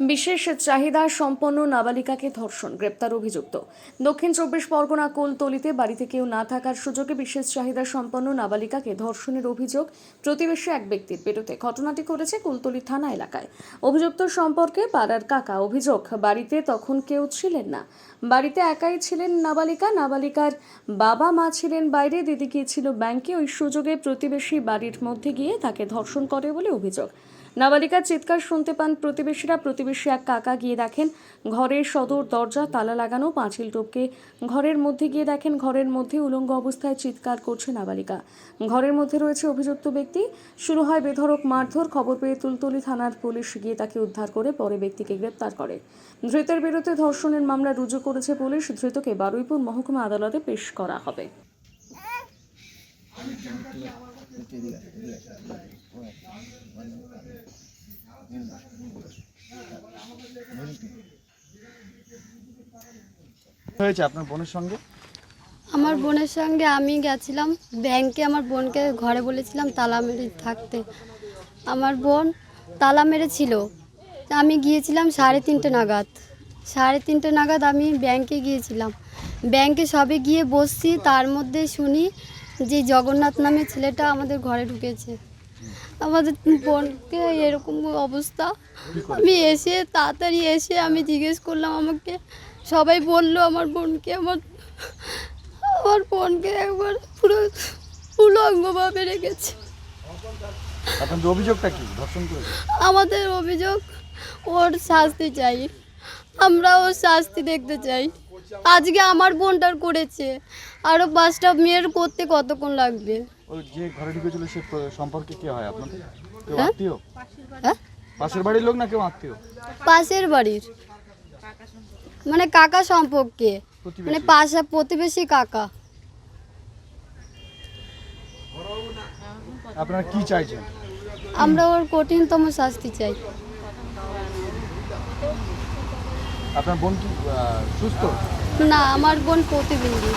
বিশেষ চাহিদা সম্পন্ন নাবালিকাকে ধর্ষণ, গ্রেপ্তার অভিযুক্ত। দক্ষিণ চব্বিশ পরগনা কোলতলিতে বাড়িতে কেউ না থাকার সুযোগে বিশেষ চাহিদা সম্পন্ন নাবালিকাকে ধর্ষণের অভিযোগ প্রতিবেশী এক ব্যক্তির বিরুদ্ধে ঘটনাটি করেছে কুলতলি থানা এলাকায়। অভিযুক্ত সম্পর্কে পাড়ার কাকা অভিযোগ, বাড়িতে তখন কেউ ছিলেন না। বাড়িতে একাই ছিলেন নাবালিকা, নাবালিকার বাবা মা ছিলেন বাইরে, দিদি গিয়েছিল ব্যাংকে। ওই সুযোগে প্রতিবেশী বাড়ির মধ্যে গিয়ে তাকে ধর্ষণ করে বলে অভিযোগ। নাবালিকার চিৎকার শুনতে পান প্রতিবেশীরা প্রতিবেশী এক কাকা গিয়ে দেখেন ঘরের সদর দরজা তালা লাগানো পাঁচিল টপকে ঘরের মধ্যে গিয়ে দেখেন ঘরের মধ্যে উলঙ্গ অবস্থায় চিৎকার করছে নাবালিকা ঘরের মধ্যে রয়েছে অভিযুক্ত ব্যক্তি শুরু হয় বেধড়ক মারধর খবর পেয়ে তুলতলি থানার পুলিশ গিয়ে তাকে উদ্ধার করে পরে ব্যক্তিকে গ্রেপ্তার করে ধৃতের বিরুদ্ধে ধর্ষণের মামলা রুজু করেছে পুলিশ ধৃতকে বারুইপুর মহকুমা আদালতে পেশ করা হবে হয়েছে আপনার বোনের সঙ্গে? আমার বোনের সঙ্গে আমি গেছিলাম ব্যাংকে, আমার বোনকে ঘরে বলেছিলাম তালা মেরে থাকতে। আমার বোন তালা মেরেছিল। আমি গিয়েছিলাম সাড়ে তিনটে নাগাদ। সাড়ে তিনটে নাগাদ আমি ব্যাংকে গিয়েছিলাম। ব্যাংকে সবে গিয়ে বসছি, তার মধ্যে শুনি যে জগন্নাথ নামে ছেলেটা আমাদের ঘরে ঢুকেছে। আমাদের বোনকে এরকম অবস্থা। আমি এসে তাড়াতাড়ি এসে আমি জিজ্ঞেস করলাম আমাকে সবাই বলল আমার বোনকে আমার আমার বোনকে একবার পুরো উলঙ্গভাবে রেখেছে। আপনাদের অভিযোগটা কি? ধর্ষণ করেছে? আমাদের অভিযোগ ওর শাস্তি চাই। আমরা ওর শাস্তি দেখতে চাই। আজকে আমার বোনটার করেছে। আরও পাঁচটা মেয়ের করতে কতক্ষণ লাগবে? যে ঘরে ঢুকেছিল সে সম্পর্কে কে হয় আপনাদের? কেউ হ্যাঁ? আত্মীয়? হ্যাঁ? পাশের বাড়ির লোক না কেউ আত্মীয়? পাশের বাড়ির। মানে কাকা সম্পর্কে। মানে পাশা প্রতিবেশী কাকা। আপনারা কি চাইছেন? আমরা ওর কঠিনতম শাস্তি চাই। আপনার বোন কি সুস্থ? না আমার বোন প্রতিবন্ধী।